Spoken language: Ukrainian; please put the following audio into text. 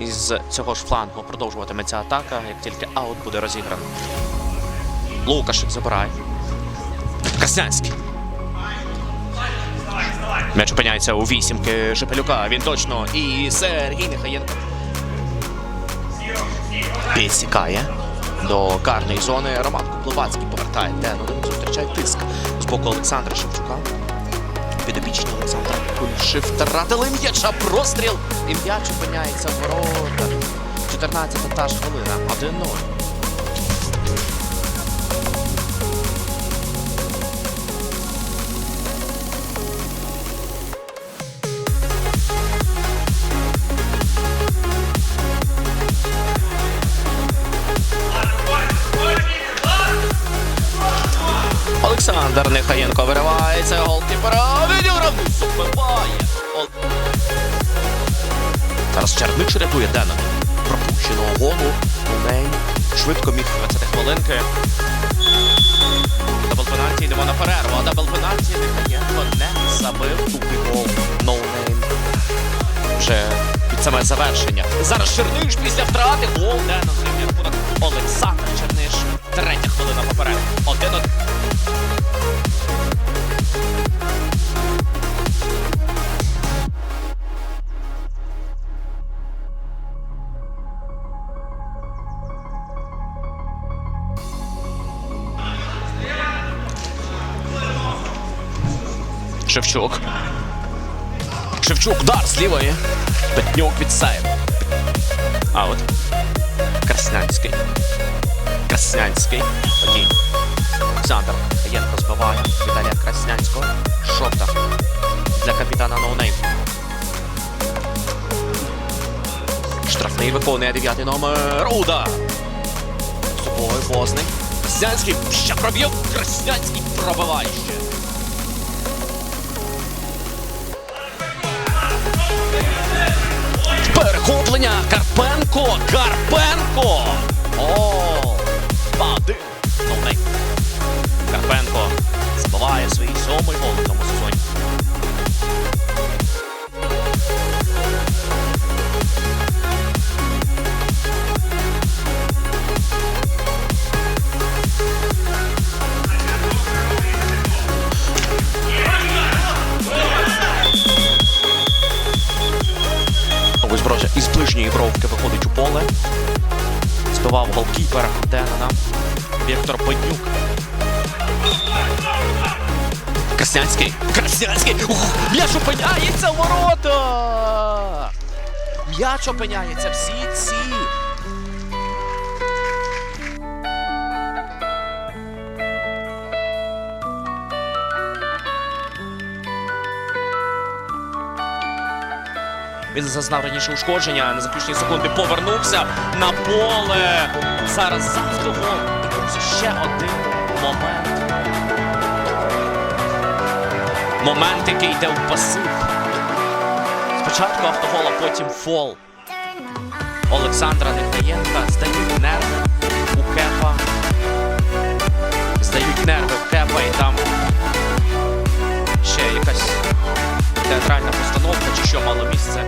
із цього ж флангу продовжуватиметься атака, як тільки аут буде розіграно. Лукашик забирає. Краснянський. М'яч опиняється у вісімки Шепелюка. Він точно. І Сергій Міхаєнко. Підсікає до карної зони. Роман Купловацький повертає. Де ну зустрічає тиск з боку Олександра Шевчука. Підопічні Олександра Кульши втратили м'яча. Простріл. І м'яч опиняється в ворота. 14 та ж хвилина. 1-0. Олександр Нехаєнко виривається. Голкіпера відіграв. Забиває. Ол... Зараз Чернич рятує Дена. Пропущеного голу. Олень швидко міг 20 хвилинки. Дабл пенальті йдемо на перерву. А дабл пенальті Нехаєнко не забив. Тупий гол. Ноунейм. Вже під саме завершення. Зараз Черниш після втрати. Гол Дена Шевчук. Шевчук, удар з лівої. Петнюк від сейв. Аут. Краснянський. Краснянський. Подій. Олександр Єнко збиває. Віталія Краснянського. Шота. Для капітана Ноунейм. Штрафний виконує дев'ятий номер. Удар. Собою Возний. Краснянський ще проб'є. Краснянський пробиває ще. Карпенко! Карпенко! О! Із ближньої бровки виходить у поле. Збивав голкіпера Денена. Віктор Пенюк. Краснянський. Краснянський. М'яч опиняється в ворота. М'яч опиняється в сітці. Він зазнав раніше ушкодження. На заключні секунди повернувся на поле. Зараз завтра Друзі, ще один момент. Момент, який йде в пасив. Спочатку автогол, а потім фол. Олександра Нехаєнка здають нерви у кепа. Здають нерви в кепа і там театральна постановка, чи що мало місце.